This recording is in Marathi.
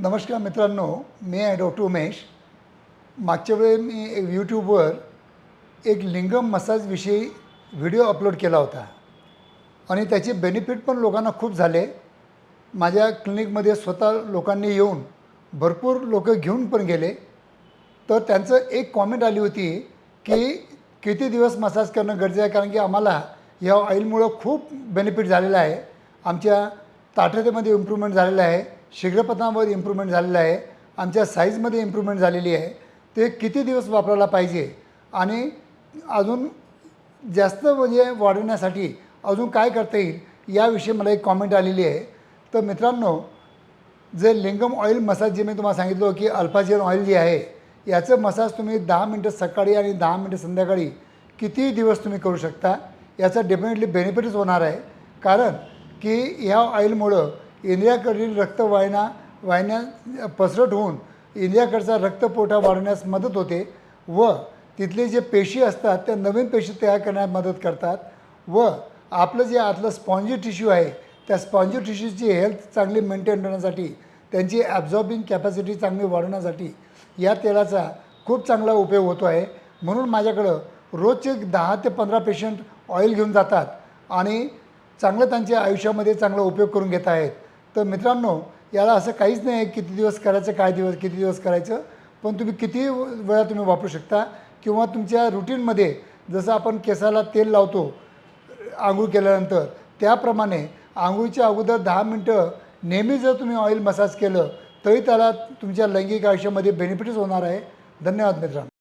नमस्कार मित्रांनो मी आहे डॉक्टर उमेश. मागच्या वेळी मी यूट्यूबवर एक लिंगम मसाजविषयी व्हिडिओ अपलोड केला होता. आणि त्याचे बेनिफिट पण लोकांना खूप झाले. माझ्या क्लिनिकमध्ये स्वतः लोकांनी येऊन भरपूर लोक घेऊन पण गेले. तर त्यांचं एक कॉमेंट आली होती की किती दिवस मसाज करणं गरजेचं आहे? कारण की आम्हाला या ऑइलमुळं खूप बेनिफिट झालेला आहे. आमच्या ताठतेमध्ये इम्प्रूव्हमेंट झालेलं आहे. शीघ्रपतनामध्ये इम्प्रूव्हमेंट झालेलं आहे. आमच्या साईजमध्ये इम्प्रूव्हमेंट झालेली आहे. ते किती दिवस वापरायला पाहिजे? आणि अजून जास्त म्हणजे वाढवण्यासाठी अजून काय करता येईल? याविषयी मला एक कॉमेंट आलेली आहे. तर मित्रांनो जे लिंगम ऑइल मसाज जे मी तुम्हाला सांगितलं की अल्फाजेन ऑइल जे आहे याचं मसाज तुम्ही दहा मिनटं सकाळी आणि दहा मिनटं संध्याकाळी किती दिवस तुम्ही करू शकता? याचा डेफिनेटली बेनिफिटच होणार आहे. कारण की ह्या ऑइलमुळं इंद्रियाकडील रक्तवाहिन्या वाहिन्या पसरट होऊन इंद्रियाकडचा रक्तपोठा वाढवण्यास मदत होते व तिथले जे पेशी असतात त्या नवीन पेशी तयार करण्यात मदत करतात व आपलं जे आतलं स्पॉन्जी टिश्यू आहे त्या स्पॉन्जी टिश्यूची हेल्थ चांगली मेंटेन करण्यासाठी त्यांची ॲब्झॉर्बिंग कॅपॅसिटी चांगली वाढवण्यासाठी या तेलाचा खूप चांगला उपयोग होतो आहे. म्हणून माझ्याकडं रोजचे दहा ते पंधरा पेशंट ऑइल घेऊन जातात आणि चांगलं त्यांच्या आयुष्यामध्ये चांगला उपयोग करून घेत आहेत. तर मित्रांनो याला असं काहीच नाही आहे किती दिवस करायचं काय दिवस किती दिवस करायचं पण तुम्ही किती वेळा तुम्ही वापरू शकता किंवा तुमच्या रुटीनमध्ये जसं आपण केसाला तेल लावतो आंघोळ केल्यानंतर त्याप्रमाणे आंघोळीच्या अगोदर दहा मिनटं नेहमी जर तुम्ही ऑइल मसाज केलं तरी त्याला तुमच्या लैंगिक आयुष्यामध्ये बेनिफिटच होणार आहे. धन्यवाद मित्रांनो.